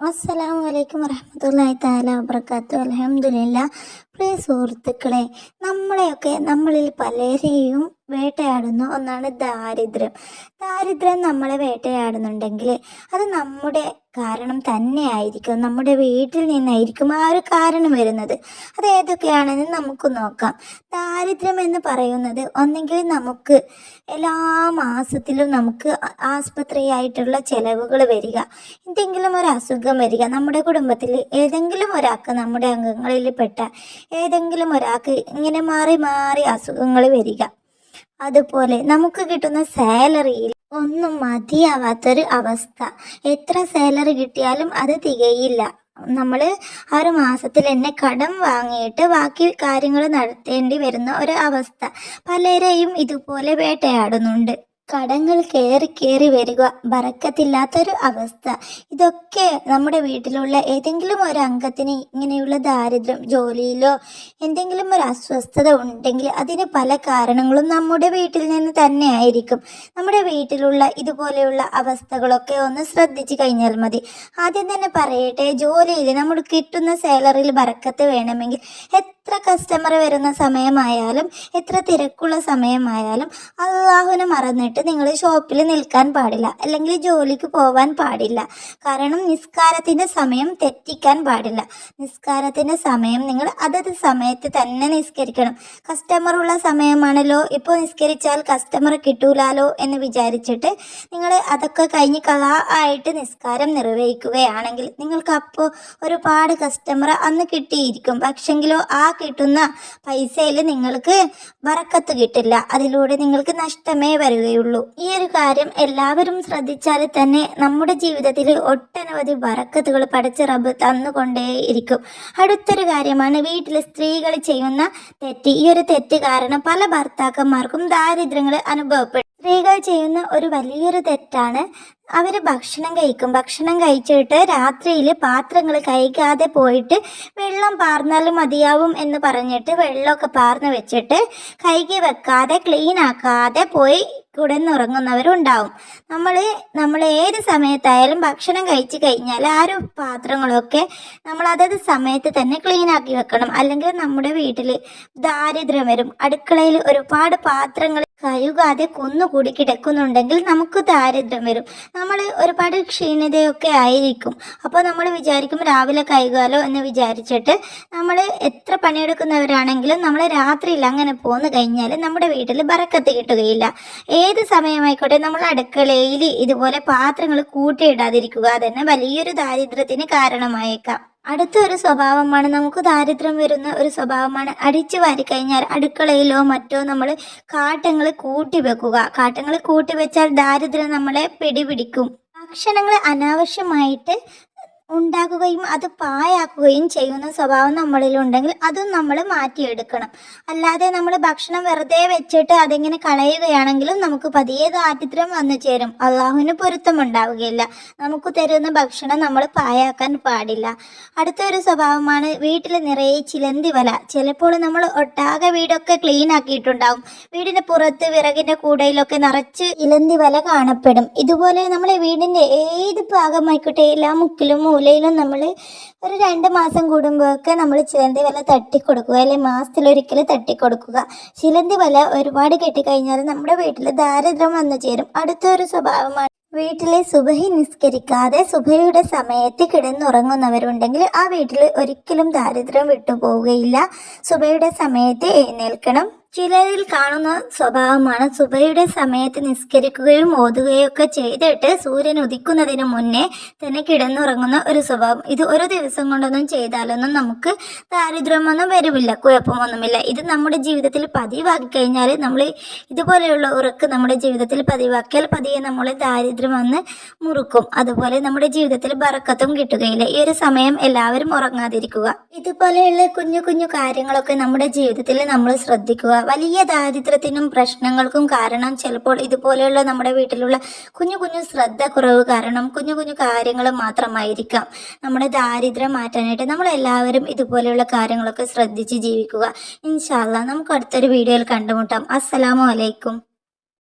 അസ്സലാമു വലൈക്കും വറഹമത്തല്ലാഹി താല വബർക്കാത്തു അലഹമുല്ല പ്രിയ സുഹൃത്തുക്കളെ നമ്മളെയൊക്കെ നമ്മളിൽ പലരെയും വേട്ടയാടുന്ന. ഒന്നാണ് ദാരിദ്ര്യം. ദാരിദ്ര്യം നമ്മളെ വേട്ടയാടുന്നുണ്ടെങ്കിൽ അത് നമ്മുടെ കാരണം തന്നെയായിരിക്കും. നമ്മുടെ വീട്ടിൽ നിന്നായിരിക്കും ആ ഒരു കാരണം വരുന്നത്. അത് ഏതൊക്കെയാണെന്ന് നമുക്ക് നോക്കാം. ദാരിദ്ര്യം എന്ന് പറയുന്നത് ഒന്നെങ്കിൽ നമുക്ക് എല്ലാ മാസത്തിലും നമുക്ക് ആസ്പത്രിയായിട്ടുള്ള ചെലവുകൾ വരിക. എന്തെങ്കിലും ഒരു അസുഖം വരിക. നമ്മുടെ കുടുംബത്തിൽ ഏതെങ്കിലും ഒരാൾക്ക് നമ്മുടെ അംഗങ്ങളിൽ പെട്ട ഏതെങ്കിലും ഒരാൾക്ക് ഇങ്ങനെ മാറി മാറി അസുഖങ്ങൾ വരിക. അതുപോലെ നമുക്ക് കിട്ടുന്ന സാലറിയിൽ ഒന്നും മതിയാവാത്തൊരു അവസ്ഥ. എത്ര സാലറി കിട്ടിയാലും അത് തികയില്ല. നമ്മൾ ആ ഒരു മാസത്തിൽ തന്നെ കടം വാങ്ങിയിട്ട് ബാക്കി കാര്യങ്ങൾ നടത്തേണ്ടി വരുന്ന ഒരു അവസ്ഥ. പലരെയും ഇതുപോലെ വേട്ടയാടുന്നുണ്ട്. കടങ്ങൾ കയറി കയറി വരിക. ബറക്കത്തില്ലാത്തൊരു അവസ്ഥ. ഇതൊക്കെ നമ്മുടെ വീട്ടിലുള്ള ഏതെങ്കിലും ഒരു അംഗത്തിന് ഇങ്ങനെയുള്ള ദാരിദ്ര്യം ജോലിയിലോ എന്തെങ്കിലും ഒരു അസ്വസ്ഥത ഉണ്ടെങ്കിൽ അതിന് പല കാരണങ്ങളും നമ്മുടെ വീട്ടിൽ നിന്ന് തന്നെ ആയിരിക്കും. നമ്മുടെ വീട്ടിലുള്ള ഇതുപോലെയുള്ള അവസ്ഥകളൊക്കെ ഒന്ന് ശ്രദ്ധിച്ചു കഴിഞ്ഞാൽ മതി. ആദ്യം തന്നെ പറയട്ടെ ജോലിയിൽ നമ്മൾ കിട്ടുന്ന സാലറിയിൽ ബറക്കത്ത് വേണമെങ്കിൽ എത്ര കസ്റ്റമർ വരുന്ന സമയമായാലും എത്ര തിരക്കുള്ള സമയമായാലും അള്ളാഹുവിനെ മറന്നിട്ട് നിങ്ങൾ ഷോപ്പിൽ നിൽക്കാൻ പാടില്ല. അല്ലെങ്കിൽ ജോലിക്ക് പോവാൻ പാടില്ല. കാരണം നിസ്കാരത്തിന്റെ സമയം തെറ്റിക്കാൻ പാടില്ല. നിസ്കാരത്തിന്റെ സമയം നിങ്ങൾ അതത് സമയത്ത് തന്നെ നിസ്കരിക്കണം. കസ്റ്റമർ ഉള്ള സമയമാണല്ലോ ഇപ്പോൾ നിസ്കരിച്ചാൽ കസ്റ്റമർ കിട്ടൂലാലോ എന്ന് വിചാരിച്ചിട്ട് നിങ്ങൾ അതൊക്കെ കഴിഞ്ഞ് കഥാ ആയിട്ട് നിസ്കാരം നിർവഹിക്കുകയാണെങ്കിൽ നിങ്ങൾക്ക് അപ്പോൾ ഒരുപാട് കസ്റ്റമർ അന്ന് കിട്ടിയിരിക്കും. പക്ഷെങ്കിലോ ആ കിട്ടുന്ന പൈസയിൽ നിങ്ങൾക്ക് വറക്കത്ത് കിട്ടില്ല. അതിലൂടെ നിങ്ങൾക്ക് നഷ്ടമേ വരികയുള്ളൂ. ഈ ഒരു കാര്യം എല്ലാവരും ശ്രദ്ധിച്ചാൽ തന്നെ നമ്മുടെ ജീവിതത്തിൽ ഒട്ടനവധി വറക്കത്തുകൾ പഠിച്ച റബ്ബ് തന്നുകൊണ്ടേയിരിക്കും അടുത്തൊരു കാര്യമാണ് വീട്ടിലെ സ്ത്രീകൾ ചെയ്യുന്ന തെറ്റ്. ഈ ഒരു തെറ്റ് കാരണം പല ഭർത്താക്കന്മാർക്കും ദാരിദ്ര്യങ്ങൾ അനുഭവപ്പെടും. സ്ത്രീകൾ ചെയ്യുന്ന ഒരു വലിയൊരു തെറ്റാണ് അവർ ഭക്ഷണം കഴിക്കും. ഭക്ഷണം കഴിച്ചിട്ട് രാത്രിയിൽ പാത്രങ്ങൾ കഴിക്കാതെ പോയിട്ട് വെള്ളം പാർന്നാലും മതിയാവും എന്ന് പറഞ്ഞിട്ട് വെള്ളമൊക്കെ പാർന്ന് വെച്ചിട്ട് കൈകി വെക്കാതെ ക്ലീൻ ആക്കാതെ പോയി കിടന്നുറങ്ങുന്നവരുണ്ടാവും. നമ്മൾ നമ്മൾ ഏത് സമയത്തായാലും ഭക്ഷണം കഴിച്ച് കഴിഞ്ഞാൽ ആ ഒരു പാത്രങ്ങളൊക്കെ നമ്മൾ അതത് സമയത്ത് തന്നെ ക്ലീൻ ആക്കി വെക്കണം. അല്ലെങ്കിൽ നമ്മുടെ വീട്ടിൽ ദാരിദ്ര്യം വരും. അടുക്കളയിൽ ഒരുപാട് പാത്രങ്ങൾ കഴുകാതെ കുന്നുകൂടി കിടക്കുന്നുണ്ടെങ്കിൽ നമുക്ക് ദാരിദ്ര്യം വരും. നമ്മൾ ഒരുപാട് ക്ഷീണിതയൊക്കെ ആയിരിക്കും. അപ്പോൾ നമ്മൾ വിചാരിക്കും രാവിലെ കഴുകാലോ എന്ന് വിചാരിച്ചിട്ട് നമ്മൾ എത്ര പണിയെടുക്കുന്നവരാണെങ്കിലും നമ്മൾ രാത്രിയിൽ അങ്ങനെ പോന്നു കഴിഞ്ഞാൽ നമ്മുടെ വീട്ടിൽ ബറക്കത്ത് കിട്ടുകയില്ല. ഏത് സമയമായിക്കോട്ടെ നമ്മൾ അടുക്കളയിൽ ഇതുപോലെ പാത്രങ്ങൾ കൂട്ടിയിടാതിരിക്കുക അതന്നെ വലിയൊരു ദാരിദ്ര്യത്തിന് കാരണമായേക്കാം. അടുത്തൊരു സ്വഭാവമാണ് നമുക്ക് ദാരിദ്ര്യം വരുന്ന ഒരു സ്വഭാവമാണ്. അടിച്ചു വാരി കഴിഞ്ഞാൽ അടുക്കളയിലോ മറ്റോ നമ്മൾ കാട്ടങ്ങൾ കൂട്ടി വെക്കുക. കാട്ടങ്ങൾ കൂട്ടി വെച്ചാൽ ദാരിദ്ര്യം നമ്മളെ പിടിപിടിക്കും. ഭക്ഷണങ്ങൾ അനാവശ്യമായിട്ട് ഉണ്ടാക്കുകയും അത് പായാക്കുകയും ചെയ്യുന്ന സ്വഭാവം നമ്മളിലുണ്ടെങ്കിൽ അതും നമ്മൾ മാറ്റിയെടുക്കണം. അല്ലാതെ നമ്മൾ ഭക്ഷണം വെറുതെ വെച്ചിട്ട് അതിങ്ങനെ കളയുകയാണെങ്കിലും നമുക്ക് പതിയെ ദാരിദ്ര്യം വന്നു ചേരും. അള്ളാഹുവിന് പൊരുത്തമുണ്ടാവുകയില്ല നമുക്ക് തരുന്ന ഭക്ഷണം നമ്മൾ പായാക്കാൻ പാടില്ല. അടുത്തൊരു സ്വഭാവമാണ് വീട്ടിൽ നിറയെ ചിലന്തി വല. ചിലപ്പോൾ നമ്മൾ ഒട്ടാകെ വീടൊക്കെ ക്ലീൻ ആക്കിയിട്ടുണ്ടാവും. വീടിന് പുറത്ത് വിറകിന്റെ കൂടയിലൊക്കെ നിറച്ച് ഇലന്തി വല കാണപ്പെടും. ഇതുപോലെ നമ്മളെ വീടിന്റെ ഏത് ഭാഗമായിക്കോട്ടെ എല്ലാ മുക്കിലും മൂലയിലും നമ്മൾ ഒരു രണ്ട് മാസം കൂടുമ്പോഴൊക്കെ നമ്മൾ ചിലന്തി വല തട്ടിക്കൊടുക്കുക അല്ലെങ്കിൽ മാസത്തിലൊരിക്കൽ തട്ടിക്കൊടുക്കുക. ചിലന്തി വല ഒരുപാട് കെട്ടിക്കഴിഞ്ഞാൽ നമ്മുടെ വീട്ടിൽ ദാരിദ്ര്യം വന്നു ചേരും. അടുത്തൊരു സ്വഭാവമാണ് വീട്ടിലെ സുബഹി നിസ്കരിക്കാതെ സുബഹയുടെ സമയത്ത് കിടന്നുറങ്ങുന്നവരുണ്ടെങ്കിൽ ആ വീട്ടിൽ ഒരിക്കലും ദാരിദ്ര്യം വിട്ടുപോവുകയില്ല. സുബഹയുടെ സമയത്ത് എഴുന്നേൽക്കണം. ചിലരിൽ കാണുന്ന സ്വഭാവമാണ് സുബയുടെ സമയത്ത് നിസ്കരിക്കുകയും ഓതുകയും ഒക്കെ ചെയ്തിട്ട് സൂര്യൻ ഉദിക്കുന്നതിന് മുന്നേ തന്നെ കിടന്നുറങ്ങുന്ന ഒരു സ്വഭാവം. ഇത് ഒരു ദിവസം കൊണ്ടൊന്നും ചെയ്താലൊന്നും നമുക്ക് ദാരിദ്ര്യമൊന്നും വരില്ല കുഴപ്പമൊന്നുമില്ല. ഇത് നമ്മുടെ ജീവിതത്തിൽ പതിവാക്കി കഴിഞ്ഞാൽ നമ്മൾ ഇതുപോലെയുള്ള ഉറക്ക് നമ്മുടെ ജീവിതത്തിൽ പതിവാക്കിയാൽ പതിയെ നമ്മൾ ദാരിദ്ര്യം വന്ന് മുറുക്കും. അതുപോലെ നമ്മുടെ ജീവിതത്തിൽ ബറക്കത്തും കിട്ടുകയില്ല. ഈ ഒരു സമയം എല്ലാവരും ഉറങ്ങാതിരിക്കുക. ഇതുപോലെയുള്ള കുഞ്ഞു കുഞ്ഞു കാര്യങ്ങളൊക്കെ നമ്മുടെ ജീവിതത്തിൽ നമ്മൾ ശ്രദ്ധിക്കുക. വലിയ ദാരിദ്ര്യത്തിനും പ്രശ്നങ്ങൾക്കും കാരണം ചിലപ്പോൾ ഇതുപോലെയുള്ള നമ്മുടെ വീട്ടിലുള്ള കുഞ്ഞു കുഞ്ഞു ശ്രദ്ധ കുറവ് കാരണം കുഞ്ഞു കുഞ്ഞു കാര്യങ്ങൾ മാത്രമായിരിക്കാം. നമ്മുടെ ദാരിദ്ര്യം മാറ്റാനായിട്ട് നമ്മൾ എല്ലാവരും ഇതുപോലെയുള്ള കാര്യങ്ങളൊക്കെ ശ്രദ്ധിച്ച് ജീവിക്കുക. ഇൻഷാല്ല നമുക്ക് അടുത്തൊരു വീഡിയോയിൽ കണ്ടുമുട്ടാം. അസ്സലാമു അലൈക്കും.